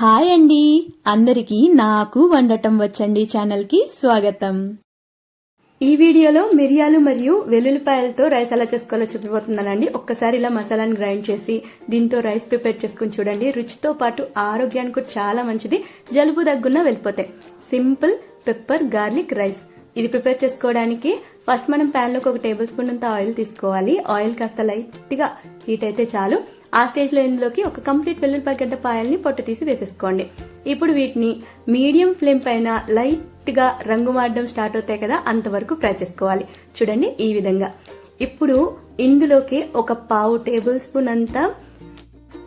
Hi అండి. అందరికీ నాకు వండటం వచ్చండి ఛానల్కి స్వాగతం. ఈ వీడియోలో మిరియాలు మరియు వెల్లుల్లిపాయలతో రైస్ ఎలా చేసుకోవాలో చూపిపోతున్నానండి. ఒక్కసారి ఇలా మసాలాని గ్రైండ్ చేసి దీంతో రైస్ ప్రిపేర్ చేసుకుని చూడండి. రుచితో పాటు ఆరోగ్యానికి కూడా చాలా మంచిది. జలుబు దగ్గున్న వెళ్ళిపోతాయి. Simple pepper garlic rice. ఇది ప్రిపేర్ చేసుకోవడానికి ఫస్ట్ మనం ప్యాన్లోకి ఒక టేబుల్ స్పూన్ అంత ఆయిల్ తీసుకోవాలి. ఆయిల్ కాస్త లైట్గా హీట్ అయితే చాలు. ఆ స్టేజ్లో ఇందులోకి ఒక కంప్లీట్ వెల్లుల్లిపాయ గడ్డ పాయల్ని పొట్టు తీసి వేసేసుకోండి. ఇప్పుడు వీటిని మీడియం ఫ్లేమ్ పైన లైట్గా రంగు మారడం స్టార్ట్ అవుతాయి కదా అంతవరకు ఫ్రై చేసుకోవాలి. చూడండి ఈ విధంగా. ఇప్పుడు ఇందులోకి ఒక పావు టేబుల్ స్పూన్ అంతా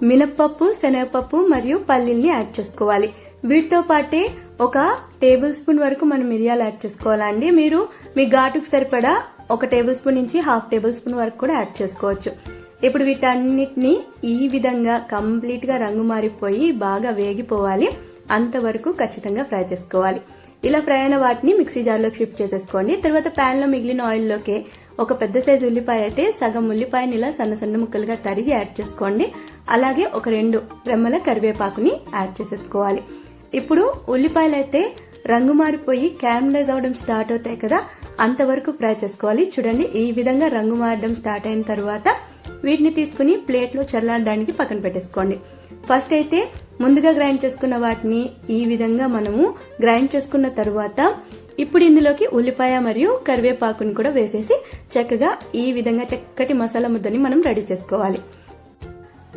మినప్పప్పు శనగపప్పు మరియు పల్లీల్ని యాడ్ చేసుకోవాలి. వీటితో పాటే ఒక టేబుల్ స్పూన్ వరకు మనం మిరియాలు యాడ్ చేసుకోవాలండి మీరు మీ ఘాటుకు సరిపడా ఒక టేబుల్ స్పూన్ నుంచి హాఫ్ టేబుల్ స్పూన్ వరకు కూడా యాడ్ చేసుకోవచ్చు. ఇప్పుడు వీటన్నిటిని ఈ విధంగా కంప్లీట్గా రంగు మారిపోయి బాగా వేగిపోవాలి. అంతవరకు ఖచ్చితంగా ఫ్రై చేసుకోవాలి. ఇలా ఫ్రై అయిన వాటిని మిక్సీ జార్లోకి షిఫ్ట్ చేసేసుకోండి. తర్వాత ప్యాన్లో మిగిలిన ఆయిల్లోకి ఒక పెద్ద సైజు ఉల్లిపాయ అయితే సగం ఉల్లిపాయని ఇలా సన్న సన్న ముక్కలుగా తరిగి యాడ్ చేసుకోండి. అలాగే ఒక రెండు రెమ్మల కరివేపాకుని యాడ్ చేసేసుకోవాలి. ఇప్పుడు ఉల్లిపాయలు అయితే రంగు మారిపోయి క్యారమలైజ్ అవడం స్టార్ట్ అవుతాయి కదా అంతవరకు ఫ్రై చేసుకోవాలి. చూడండి ఈ విధంగా రంగు మారడం స్టార్ట్ అయిన తర్వాత వీటిని తీసుకుని ప్లేట్లో చల్లారడానికి పక్కన పెట్టేసుకోండి. ఫస్ట్ అయితే ముందుగా గ్రైండ్ చేసుకున్న వాటిని ఈ విధంగా మనము గ్రైండ్ చేసుకున్న తరువాత ఇప్పుడు ఇందులోకి ఉల్లిపాయ మరియు కరివేపాకుని కూడా వేసేసి చక్కగా ఈ విధంగా చక్కటి మసాలా ముద్దని మనం రెడీ చేసుకోవాలి.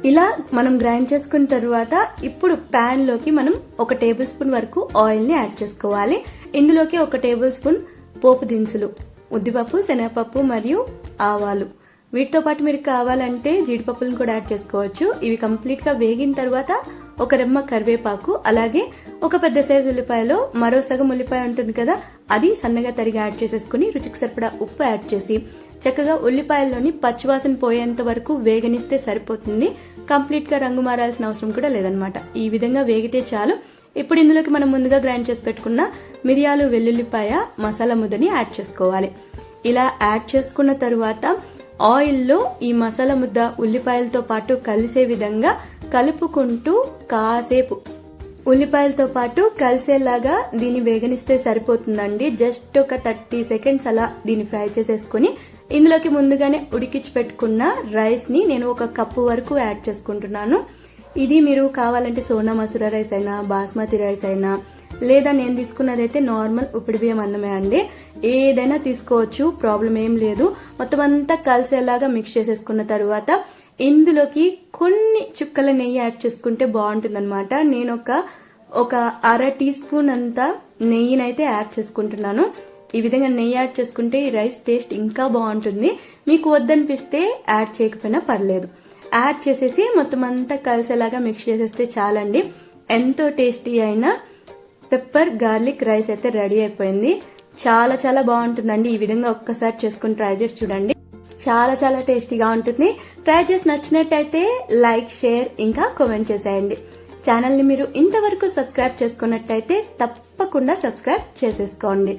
ఇలా మనం గ్రైండ్ చేసుకున్న తర్వాత ఇప్పుడు ప్యాన్లోకి మనం ఒక టేబుల్ స్పూన్ వరకు ఆయిల్ని యాడ్ చేసుకోవాలి. ఇందులోకి ఒక టేబుల్ స్పూన్ పోపు దినుసులు ఉద్దిపప్పు శనగపప్పు మరియు ఆవాలు. వీటితో పాటు మీరు కావాలంటే జీడిపప్పులను కూడా యాడ్ చేసుకోవచ్చు. ఇవి కంప్లీట్గా వేగిన తర్వాత ఒక రెమ్మ కరివేపాకు అలాగే ఒక పెద్ద సైజు ఉల్లిపాయలో మరో సగం ఉల్లిపాయ ఉంటుంది కదా అది సన్నగా తరిగి యాడ్ చేసేసుకుని రుచికి సరిపడా ఉప్పు యాడ్ చేసి చక్కగా ఉల్లిపాయల్లోని పచ్చివాసన పోయేంత వరకు వేగనిస్తే సరిపోతుంది. కంప్లీట్గా రంగు మారాల్సిన అవసరం కూడా లేదనమాట ఈ విధంగా వేగితే చాలు. ఇప్పుడు ఇందులోకి మనం ముందుగా గ్రైండ్ చేసి పెట్టుకున్న మిరియాలు వెల్లుల్లిపాయ మసాలా ముద్దని యాడ్ చేసుకోవాలి. ఇలా యాడ్ చేసుకున్న తరువాత ఆయిల్లో ఈ మసాలా ముద్ద ఉల్లిపాయలతో పాటు కలిసే విధంగా కలుపుకుంటూ కాసేపు ఉల్లిపాయలతో పాటు కలిసేలాగా దీన్ని వేగనిస్తే సరిపోతుందండి. జస్ట్ ఒక థర్టీ సెకండ్స్ అలా దీన్ని ఫ్రై చేసేసుకుని ఇందులోకి ముందుగానే ఉడికించి పెట్టుకున్న రైస్ని నేను ఒక కప్పు వరకు యాడ్ చేసుకుంటున్నాను. ఇది మీరు కావాలంటే సోనా మసూర రైస్ అయినా బాస్మతి రైస్ అయినా లేదా నేను తీసుకున్నదైతే నార్మల్ ఉప్పుడు బియ్యం అన్నమే అండి. ఏదైనా తీసుకోవచ్చు ప్రాబ్లం ఏం లేదు. మొత్తం అంతా కలిసేలాగా మిక్స్ చేసేసుకున్న తర్వాత ఇందులోకి కొన్ని చుక్కల నెయ్యి యాడ్ చేసుకుంటే బాగుంటుందన్నమాట. నేను ఒక ఒక అర టీ స్పూన్ అంతా నెయ్యినైతే యాడ్ చేసుకుంటున్నాను. ఈ విధంగా నెయ్యి యాడ్ చేసుకుంటే ఈ రైస్ టేస్ట్ ఇంకా బాగుంటుంది. మీకు వద్దనిపిస్తే యాడ్ చేయకపోయినా పర్లేదు. యాడ్ చేసేసి మొత్తం అంతా కలిసేలాగా మిక్స్ చేసేస్తే చాలండి. ఎంతో టేస్టీ అయిన పెప్పర్ గార్లిక్ రైస్ అయితే రెడీ అయిపోయింది. చాలా చాలా బాగుంటుందండి. ఈ విధంగా ఒక్కసారి చేసుకుని ట్రై చేసి చూడండి. చాలా చాలా టేస్టీగా ఉంటుంది. ట్రై చేసి నచ్చినట్టయితే లైక్ షేర్ ఇంకా కామెంట్ చేసేయండి. ఛానల్ని మీరు ఇంతవరకు సబ్స్క్రైబ్ చేసుకున్నట్టయితే తప్పకుండా సబ్స్క్రైబ్ చేసేసుకోండి.